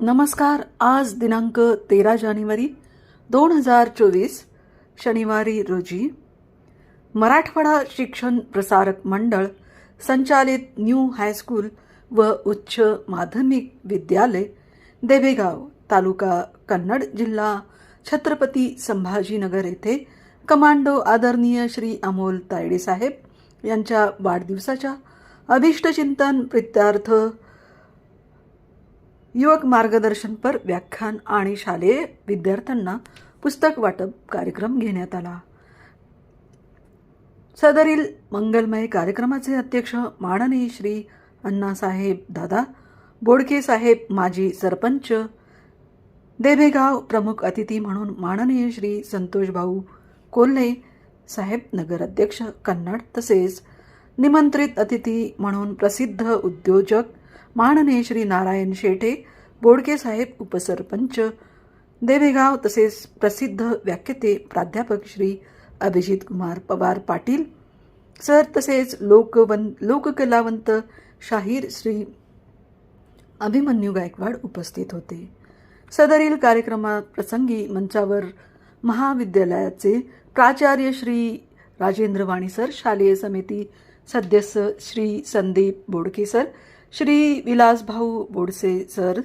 नमस्कार आज दिनांक तेरा जानेवारी दोन हजार चोवीस शनिवारी रोजी मराठवाडा शिक्षण प्रसारक मंडळ संचालित न्यू हायस्कूल व उच्च माध्यमिक विद्यालय देवेगाव तालुका कन्नड जिल्हा छत्रपती संभाजीनगर येथे कमांडो आदरणीय श्री अमोल तायडेसाहेब यांच्या वाढदिवसाच्या अभिष्टचिंतन प्रित्यार्थ युवक मार्गदर्शनपर व्याख्यान आणि शालेय विद्यार्थ्यांना पुस्तक वाटप कार्यक्रम घेण्यात आला. सदरील मंगलमय कार्यक्रमाचे अध्यक्ष माननीय श्री अण्णासाहेब दादा बोडके साहेब माजी सरपंच देवेगाव प्रमुख अतिथी म्हणून माननीय श्री संतोष भाऊ कोल्हे साहेब नगराध्यक्ष कन्नड तसेच निमंत्रित अतिथी म्हणून प्रसिद्ध उद्योजक माननीय श्री नारायण शेटे बोडके साहेब उपसरपंच. देवेगाव तसेच प्रसिद्ध व्याख्याते प्राध्यापक श्री अभिजित कुमार पवार पाटील. सर तसेच लोकवन लोककलावंत शाहीर श्री अभिमन्यू गायकवाड उपस्थित होते. सदरील कार्यक्रमात प्रसंगी मंचावर महाविद्यालयाचे प्राचार्य श्री राजेंद्र वाणी सर शालेय समिती सदस्य Shri Sandeep Bodke sir Shri Vilasbhau Bodse sir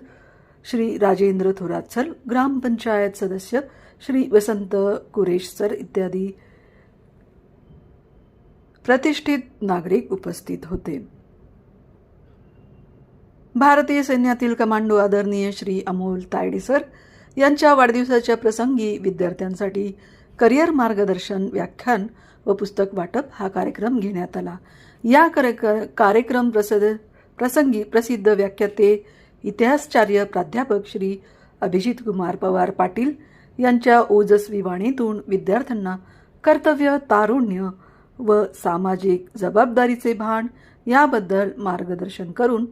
Shri Rajendra Thorat sir gram panchayat सदस्य श्री वसंत कुरेश सर इत्यादी प्रतिष्ठित नागरिक उपस्थित होते. भारतीय सैन्यातील कमांडो आदरणीय श्री अमोल तायडे सर यांच्या वाढदिवसाच्या प्रसंगी विद्यार्थ्यांसाठी करिअर मार्गदर्शन व्याख्यान व पुस्तक वाटप हा कार्यक्रम घेण्यात आला. या कार्यक्रम प्रसिद्ध प्रसंगी प्रसिद्ध व्याख्याते इतिहासचार्य प्राध्यापक श्री अभिजित कुमार पवार पाटील यांच्या ओजस्वी वाणीतून विद्यार्थ्यांना कर्तव्य तारुण्य व सामाजिक जबाबदारीचे भान याबद्दल मार्गदर्शन करून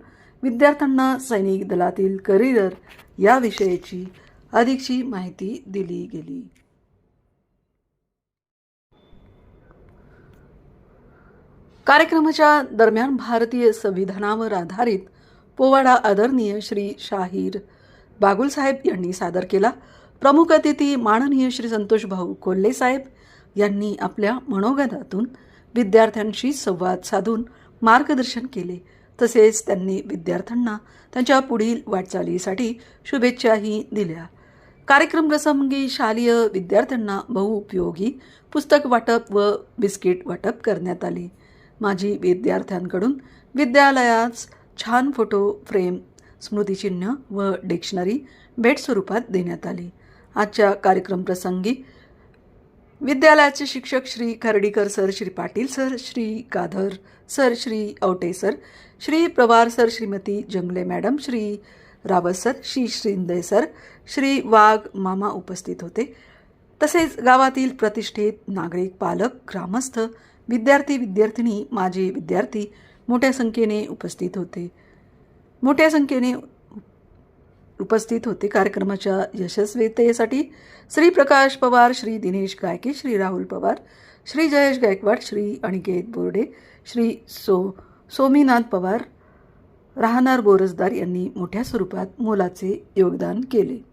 विद्यार्थ्यांना सैनिक दलातील करिअर याविषयीची अधिकची माहिती दिली गेली. कार्यक्रमाच्या दरम्यान भारतीय संविधानावर आधारित पोवाडा आदरणीय श्री शाहीर बागुलसाहेब यांनी सादर केला. प्रमुख अतिथी माननीय श्री संतोष भाऊ कोल्हे साहेब यांनी आपल्या मनोगतातून विद्यार्थ्यांशी संवाद साधून मार्गदर्शन केले. तसेच त्यांनी विद्यार्थ्यांना त्यांच्या पुढील वाटचालीसाठी शुभेच्छाही दिल्या. कार्यक्रम प्रसंगी शालेय विद्यार्थ्यांना बहुउपयोगी पुस्तक वाटप व बिस्किट वाटप करण्यात आले. माजी विद्यार्थ्यांकडून विद्यालयात छान फोटो फ्रेम स्मृतिचिन्ह व डिक्शनरी भेट स्वरूपात देण्यात आली. आजच्या कार्यक्रम प्रसंगी विद्यालयाचे शिक्षक Shri Khardikar sir Shri Patil sir Shri Gadhar sir Shri Aute sir Shri Pravar sir Shrimati Jangle madam Shri Rawat sir Shri Shrinde sir Shri Wagh मामा उपस्थित होते. तसेच गावातील प्रतिष्ठित नागरिक पालक ग्रामस्थ विद्यार्थी विद्यार्थिनी माजी विद्यार्थी मोठ्या संख्येने उपस्थित होते. मोठ्या संख्येने उपस्थित होते कार्यक्रमाच्या यशस्वीतेसाठी श्री प्रकाश पवार श्री दिनेश गायके श्री राहुल पवार श्री जयेश गायकवाड श्री अनिकेत बोर्डे श्री सो सोमीनाथ पवार राहणार बोरसदार यांनी मोठ्या स्वरूपात मोलाचे योगदान केले.